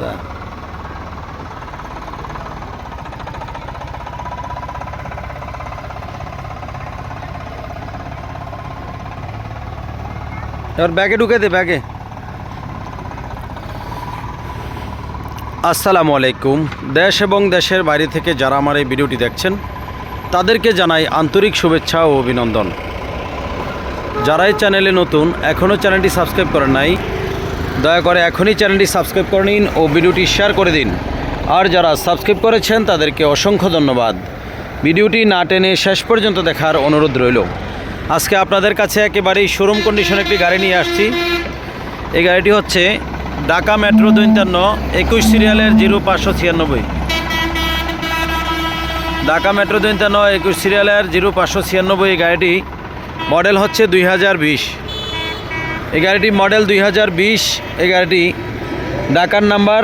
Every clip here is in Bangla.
Да. এবার ব্যাগে ঢুকে দে ব্যাগে আসসালামু আলাইকুম। দেশ এবং দেশের বাইরে থেকে যারা আমার এই ভিডিওটি দেখছেন, তাদেরকে জানাই আন্তরিক শুভেচ্ছা ও অভিনন্দন। যারা এই চ্যানেলে নতুন, এখনও চ্যানেলটি সাবস্ক্রাইব করেন নাই দয়া করে এখনই চ্যানেলটি সাবস্ক্রাইব করে নিন ও ভিডিওটি শেয়ার করে দিন। আর যারা সাবস্ক্রাইব করেছেন, তাদেরকে অসংখ্য ধন্যবাদ। ভিডিওটি না টেনে শেষ পর্যন্ত দেখার অনুরোধ রইল। আজকে আপনাদের কাছে একেবারেই শোরুম কন্ডিশন একটি গাড়ি নিয়ে আসছি। এই গাড়িটি হচ্ছে ঢাকা মেট্রো দৈন্তান্ন একুশ সিরিয়ালের জিরো পাঁচশো ছিয়ানব্বই। ঢাকা মেট্রো দৈন্তান্ন একুশ সিরিয়ালের জিরো পাঁচশো ছিয়ানব্বই এই গাড়িটি মডেল হচ্ছে দুই হাজার বিশ। এই গাড়িটি মডেল দুই হাজার বিশ এই গাড়িটি নাম্বার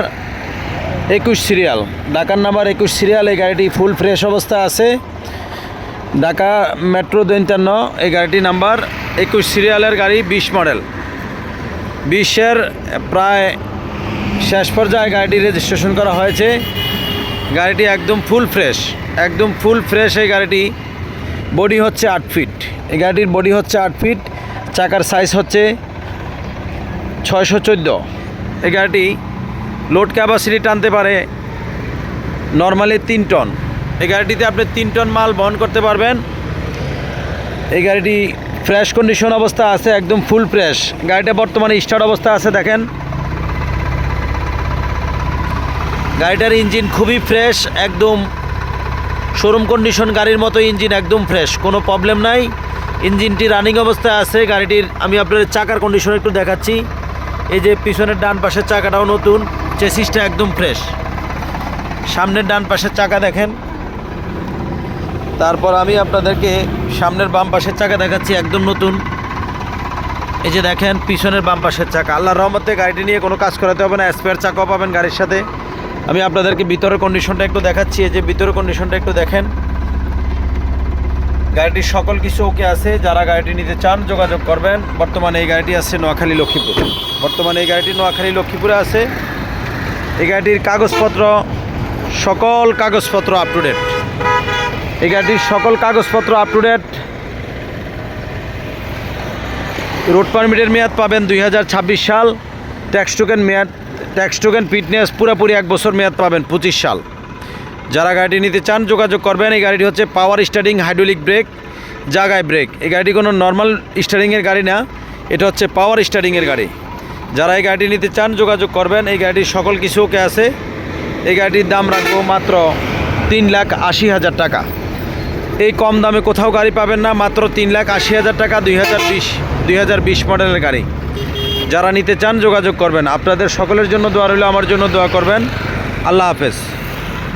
একুশ সিরিয়াল। ঢাকার নাম্বার একুশ সিরিয়াল এই গাড়িটি ফুল ফ্রেশ অবস্থা আছে। ঢাকা মেট্রো দৈন্তান্ন এই গাড়িটি নাম্বার একুশ সিরিয়ালের গাড়ি, বিশ মডেল। বিশের প্রায় শেষ পর্যায়ে গাড়িটি রেজিস্ট্রেশন করা হয়েছে। গাড়িটি একদম ফুল ফ্রেশ, একদম ফুল ফ্রেশ এই গাড়িটি। বডি হচ্ছে আট ফিট। এই গাড়িটির বডি হচ্ছে আট ফিট, চাকার সাইজ হচ্ছে ছয়শো চোদ্দ। এই গাড়িটি লোড ক্যাপাসিটি টানতে পারে নর্মালি তিন টন এই গাড়িটিতে আপনি তিন টন মাল বহন করতে পারবেন। এই গাড়িটি ফ্রেশ কন্ডিশন অবস্থা আছে, একদম ফুল ফ্রেশ গাড়িটা বর্তমানে স্টার্ট অবস্থা আছে, দেখেন। গাড়িটার ইঞ্জিন খুবই ফ্রেশ একদম শোরুম কন্ডিশন গাড়ির মতো ইঞ্জিন একদম ফ্রেশ কোনো প্রবলেম নাই। ইঞ্জিনটি রানিং অবস্থায় আছে, গাড়িটির আমি আপনাদের চাকার কন্ডিশন একটু দেখাচ্ছি। এই যে পিছনের ডান পাশের চাকাটাও নতুন, চেসিসটা একদম ফ্রেশ সামনের ডান পাশের চাকা দেখেন। তারপর আমি আপনাদেরকে সামনের বাম পাশের চাকা দেখাচ্ছি, একদম নতুন। এই যে দেখেন, পিছনের বাম পাশের চাকা। আল্লাহ রহমতে গাড়িটি নিয়ে কোনো কাজ করাতে হবে না স্পেয়ার চাকাও পাবেন গাড়ির সাথে। আমি আপনাদেরকে ভিতরের কন্ডিশনটা একটু দেখাচ্ছি, এই যে ভিতরের কন্ডিশনটা একটু দেখেন। গাড়িটির সকল কিছু ওকে আছে, যারা গাড়িটি নিতে চান যোগাযোগ করবেন। বর্তমানে এই গাড়িটি আছে নোয়াখালী লক্ষ্মীপুর। বর্তমানে এই গাড়িটি নোয়াখালী লক্ষ্মীপুরে আছে। এই গাড়িটির কাগজপত্র, সকল কাগজপত্র আপ টু ডেট এই গাড়িটির সকল কাগজপত্র আপ টু ডেট রোড পারমিটের মেয়াদ পাবেন দুই হাজার ছাব্বিশ সাল। ট্যাক্স টোকেন মেয়াদ ট্যাক্স টোকেন ফিটনেস পুরোপুরি এক বছর মেয়াদ পাবেন পঁচিশ সাল। যারা গাড়িটি নিতে চান, যোগাযোগ করবেন। এই গাড়িটি হচ্ছে পাওয়ার স্টারিং হাইড্রোলিক ব্রেক, জাগায় ব্রেক। এই গাড়িটি কোনো নর্মাল স্টারিংয়ের গাড়ি না, এটা হচ্ছে পাওয়ার স্টারিংয়ের গাড়ি। যারা এই গাড়িটি নিতে চান, যোগাযোগ করবেন। এই গাড়িটির সকল কিছু ওকে আছে। এই গাড়িটির দাম রাখব মাত্র তিন লাখ আশি হাজার টাকা। এই কম দামে কোথাও গাড়ি পাবেন না, মাত্র তিন লাখ আশি হাজার টাকা, দুই হাজার বিশ, দুই হাজার বিশ মডেলের গাড়ি। যারা নিতে চান, যোগাযোগ করবেন। আপনাদের সকলের জন্য দোয়া রইল, আমার জন্য দোয়া করবেন। আল্লাহ হাফেজ।